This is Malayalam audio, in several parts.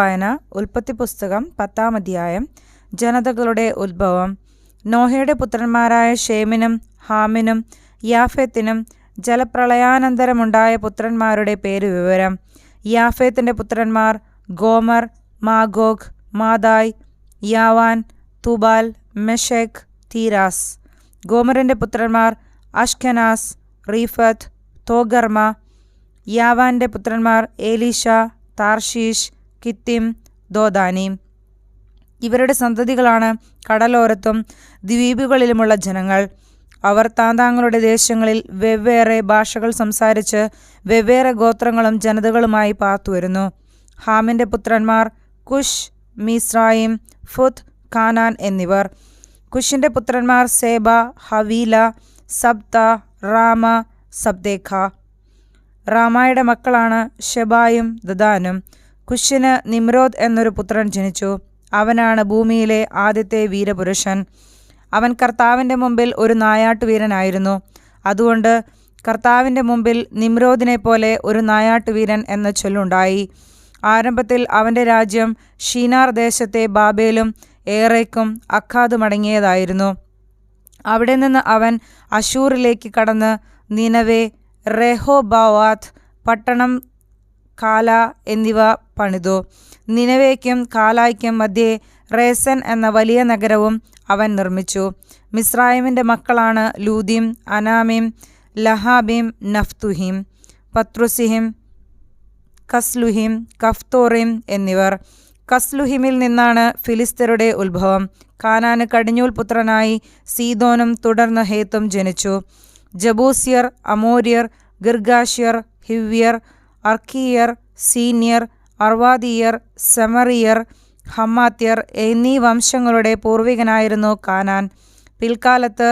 വായന ഉൽപ്പത്തി പുസ്തകം പത്താം അധ്യായം ജനതകളുടെ ഉത്ഭവം നോഹയുടെ പുത്രന്മാരായ ഷേമിനും ഹാമിനും യാഫേത്തിനും ജലപ്രളയാനന്തരമുണ്ടായ പുത്രന്മാരുടെ പേര് വിവരം. യാഫേത്തിന്റെ പുത്രന്മാർ ഗോമർ മാഗോഗ് മാതായ് യാവാൻ തുബാൽ മെഷെക് തീരാസ്. ഗോമറിന്റെ പുത്രന്മാർ അഷ്കനാസ് റീഫത്ത് തോഗർമ. യാവാന്റെ പുത്രന്മാർ ഏലീഷ താർഷീഷ് കിത്തിം ദോദാനി. ഇവരുടെ സന്തതികളാണ് കടലോരത്തും ദ്വീപുകളിലുമുള്ള ജനങ്ങൾ. അവർ താന്താങ്ങളുടെ ദേശങ്ങളിൽ വെവ്വേറെ ഭാഷകൾ സംസാരിച്ച് വെവ്വേറെ ഗോത്രങ്ങളും ജനതകളുമായി പാത്തുവരുന്നു ഹാമിന്റെ പുത്രന്മാർ കുഷ് മിസ്രായിം ഫുത് ഖാനാൻ എന്നിവർ. കുഷിന്റെ പുത്രന്മാർ സേബ ഹവീല സബ്ത റാമ സബ്ദേഖ. റാമായുടെ മക്കളാണ് ഷെബായും ദദാനും. കുഷിന് നിമ്രോദ് എന്നൊരു പുത്രൻ ജനിച്ചു. അവനാണ് ഭൂമിയിലെ ആദ്യത്തെ വീരപുരുഷൻ. അവൻ കർത്താവിന്റെ മുമ്പിൽ ഒരു നായാട്ടുവീരനായിരുന്നു. അതുകൊണ്ട് കർത്താവിന്റെ മുമ്പിൽ നിമ്രോദിനെ പോലെ ഒരു നായാട്ടുവീരൻ എന്ന ചൊല്ലുണ്ടായി. ആരംഭത്തിൽ അവന്റെ രാജ്യം ഷീനാർ ദേശത്തെ ബാബേലും ഏറേക്കും അഖാദുമടങ്ങിയതായിരുന്നു. അവിടെ നിന്ന് അവൻ അഷൂറിലേക്ക് കടന്ന് നിനവേ റെഹോബാവാത്ത് പട്ടണം കാല എന്നിവ പണിതു. നിനവേക്കും കാലായ്ക്കും മധ്യേ റേസൻ എന്ന വലിയ നഗരവും അവൻ നിർമ്മിച്ചു. മിസ്രായിമിന്റെ മക്കളാണ് ലൂദിം അനാമിം ലഹാബിം നഫ്തുഹിം പത്രുസിഹിം കസ്ലുഹിം കഫ്തോറിം എന്നിവർ. കസ്ലുഹിമിൽ നിന്നാണ് ഫിലിസ്തരുടെ ഉത്ഭവം. കാനാന് കടിഞ്ഞൂൽ പുത്രനായി സീതോനും തുടർന്ന് ഹേത്തും ജനിച്ചു. ജബൂസിയർ അമോര്യർ ഗിർഗാഷ്യർ ഹിവ്യർ അർക്കിയർ സീനിയർ അർവാദിയർ സെമറിയർ ഹമ്മാത്യർ എന്നീ വംശങ്ങളുടെ പൂർവികനായിരുന്നു കാനാൻ. പിൽക്കാലത്ത്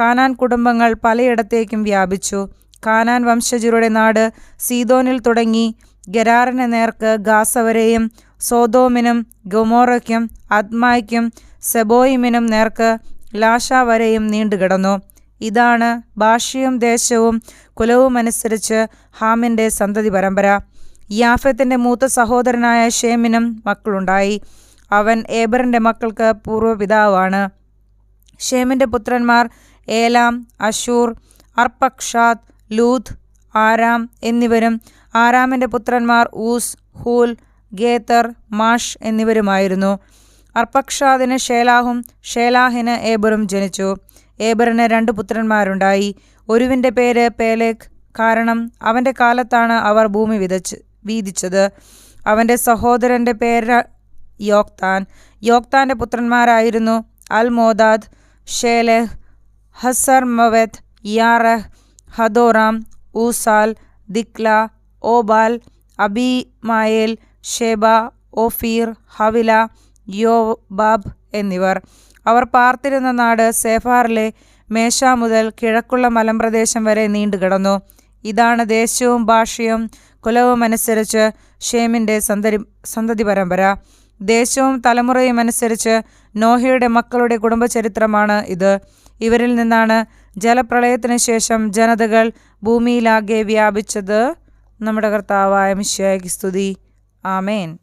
കാനാൻ കുടുംബങ്ങൾ പലയിടത്തേക്കും വ്യാപിച്ചു. കാനാൻ വംശജരുടെ നാട് സീതോനിൽ തുടങ്ങി. ഗരാറിന് നേർക്ക് ഗാസ വരെയും സോതോമിനും ഗൊമോറയ്ക്കും അദ്മായ്ക്കും സെബോയിമിനും നേർക്ക് ലാഷ വരെയും നീണ്ടുകിടന്നു. ഇതാണ് ഭാഷയും ദേശവും കുലവും കുലവുമനുസരിച്ച് ഹാമിന്റെ സന്തതി പരമ്പര. യാഫത്തിന്റെ മൂത്ത സഹോദരനായ ഷേമിനും മക്കളുണ്ടായി. അവൻ ഏബറിന്റെ മക്കൾക്ക് പൂർവപിതാവാണ്. ഷേമിന്റെ പുത്രന്മാർ Elam Asshur Arphaxad Lud Aram എന്നിവരും ആരാമിന്റെ പുത്രന്മാർ ഊസ് ഹൂൽ ഗേത്തർ മാഷ് എന്നിവരുമായിരുന്നു. അർപ്പക്ഷാദിന് ഷേലാഹും ഷേലാഹിന് ഏബറും ജനിച്ചു. ഏബറിന് രണ്ട് പുത്രന്മാരുണ്ടായി. ഒരുവിന്റെ പേര് പേലേഖ് കാരണം അവന്റെ കാലത്താണ് അവർ ഭൂമി വിതച്ച് വീതിച്ചത്. അവന്റെ സഹോദരന്റെ പേര് യോക്താൻ. യോക്താന്റെ പുത്രന്മാരായിരുന്നു അൽ മോദാദ് ഷേലെഹ് ഹസർ മവത്ത് യാറഹ് ഹദോറാം ഊസാൽ ദിക്ല ഓബാൽ അബിമായേൽ ഷേബ ഓഫീർ ഹവില യോബാബ് എന്നിവർ. അവർ പാർത്തിരുന്ന നാട് സേഫാറിലെ മേശ മുതൽ കിഴക്കുള്ള മലമ്പ്രദേശം വരെ നീണ്ടുകിടന്നു. ഇതാണ് ദേശവും ഭാഷയും കുലവും അനുസരിച്ച് ഷേമിന്റെ സന്തതി സന്തതി പരമ്പര. ദേശവും തലമുറയും അനുസരിച്ച് നോഹയുടെ മക്കളുടെ കുടുംബചരിത്രമാണ് ഇത്. ഇവരിൽ നിന്നാണ് ജലപ്രളയത്തിന് ശേഷം ജനതകൾ ഭൂമിയിലാകെ വ്യാപിച്ചത്. നമ്മുടെ കർത്താവായ മിശ്യായ്ക്ക് സ്തുതി. ആമേൻ.